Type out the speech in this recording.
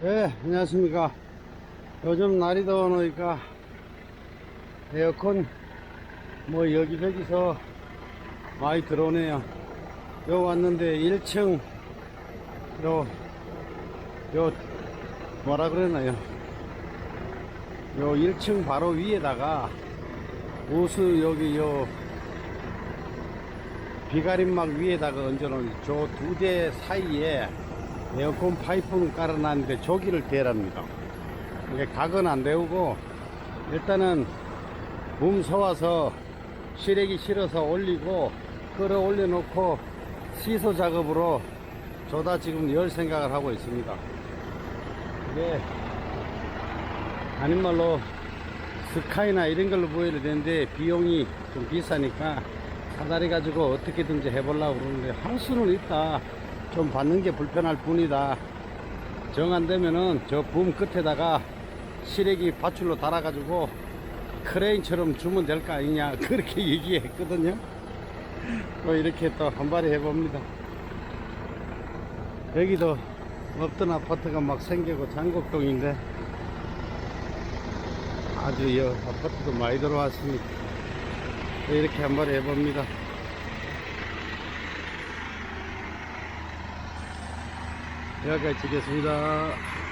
네, 안녕하십니까. 요즘 날이 더우니까 에어컨 뭐 여기저기서 많이 들어오네요. 요 왔는데 1층 요, 요, 뭐라 그러나요? 요 1층 바로 위에다가 우수 여기 요 비가림막 위에다가 얹어놓은 저 두 대 사이에 에어컨 파이프는 깔아놨는데 조기를 대랍니다. 이게 각은 안 데우고 일단은 몸 서와서 시래기 실어서 올리고 끌어 올려 놓고 시소 작업으로 저다 지금 열 생각을 하고 있습니다. 이게 아닌 말로 스카이나 이런 걸로 보여야 되는데 비용이 좀 비싸니까 사다리 가지고 어떻게든지 해보려고 그러는데 할 수는 있다. 좀 받는 게 불편할 뿐이다. 정 안 되면은 저 붐 끝에다가 시래기 밧줄로 달아 가지고 크레인처럼 주면 될 거 아니냐. 그렇게 얘기했거든요. 또 이렇게 또 한발이 해봅니다. 여기도 없던 아파트가 막 생기고 장곡동인데 아주 여 아파트도 많이 들어왔으니까 이렇게 한번 해봅니다. 여기까지 찍겠습니다.